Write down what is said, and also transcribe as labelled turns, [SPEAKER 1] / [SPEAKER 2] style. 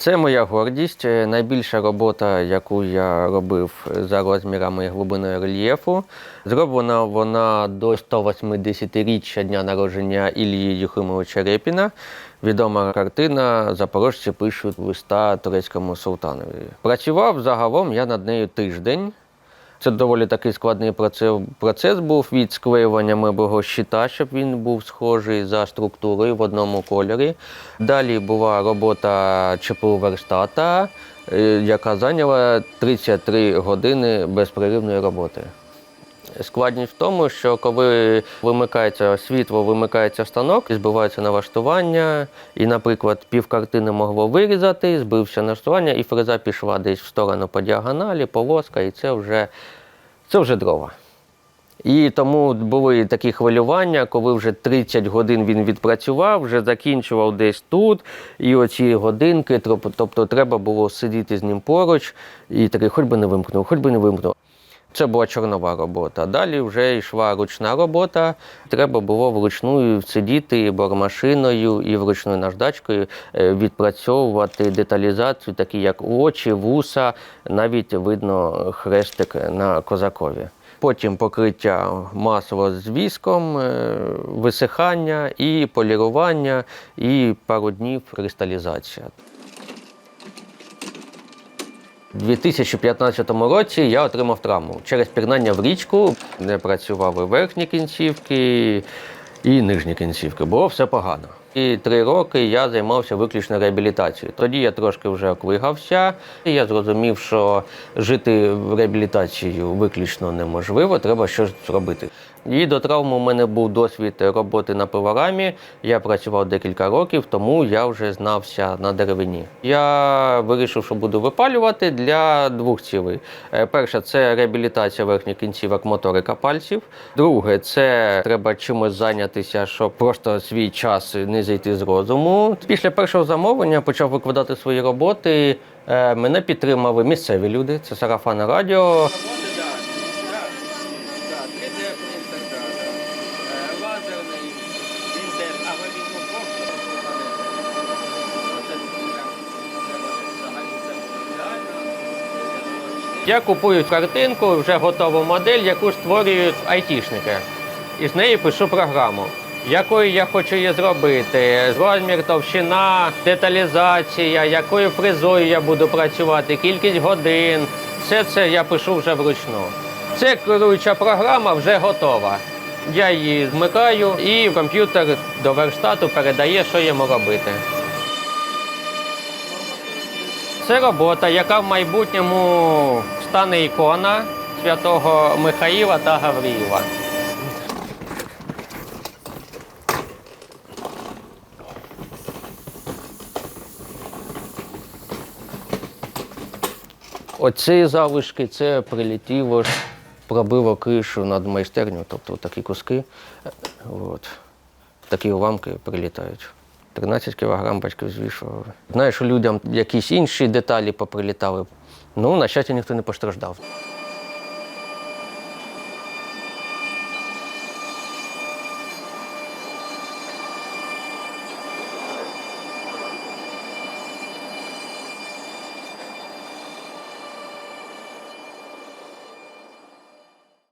[SPEAKER 1] Це моя гордість. Е, Найбільша робота, яку я робив за розмірами і глибиною рельєфу. Зроблена вона до 180-річчя дня народження Ілії Юхимовича Репіна. Відома картина Запорожці пишуть листа турецькому султанові. Працював загалом я над нею тиждень. Це доволі такий складний процес, був від склеювання мебого щита, щоб він був схожий за структурою в одному кольорі. Далі була робота ЧПУ верстата, е, яка зайняла 33 години безперервної роботи. Складність в тому, що коли вимикається світло, вимикається станок, і збивається налаштування, і, наприклад, пів картини могло вирізати, збився налаштування, і фреза пішла десь в сторону по діагоналі, полоска, і це вже, це вже дрова. І тому були такі хвилювання, коли вже 30 годин він відпрацював, вже закінчував десь тут. І оці годинки, тобто треба було сидіти з ним поруч і такий, хоч би не вимкнув, хоч би не вимкнув. Це була чорнова робота. Далі вже йшла ручна робота. Треба було вручну сидіти і бормашиною, і вручною наждачкою е, відпрацьовувати деталізацію, такі як очі, вуса, навіть видно хрестик на козакові. Потім покриття масово з віском, е, висихання і полірування, і пару днів кристалізація. У 2015 році я отримав травму. Через пірнання в річку, не працювали верхні кінцівки і нижні кінцівки. Було все погано. І три роки я займався виключно реабілітацією. Тоді я трошки вже оклигався, і я зрозумів, що жити в реабілітацію виключно неможливо, треба щось зробити. І до травми у мене був досвід роботи на пиворамі. Я працював декілька років, тому я вже знався на деревині. Я вирішив, що буду випалювати для двох цілей. Е, Перше, це реабілітація верхніх кінцівок моторика пальців. Друге, це треба чимось зайнятися, щоб просто свій час не зійти з розуму. Після першого замовлення почав викладати свої роботи. Е, Мене підтримали місцеві люди, це сарафанне радіо. Я купую картинку, вже готову модель, яку створюють айтішники. І з неї пишу програму, якою я хочу її зробити, розмір, товщина, деталізація, якою фрезою я буду працювати, кількість годин. Все це я пишу вже вручну. Це керуюча програма вже готова. Я її вмикаю і комп'ютер до верстату передає, що йому робити. Це робота, яка в майбутньому стане ікона святого Михаїла та Гавріїла. Оці залишки це прилетіло, пробило кришу над майстерню, тобто такі куски. От. Такі уламки прилітають. 13 кілограм батьків звішували. Знаєш, людям якісь інші деталі поприлітали. Ну, на щастя, ніхто не постраждав.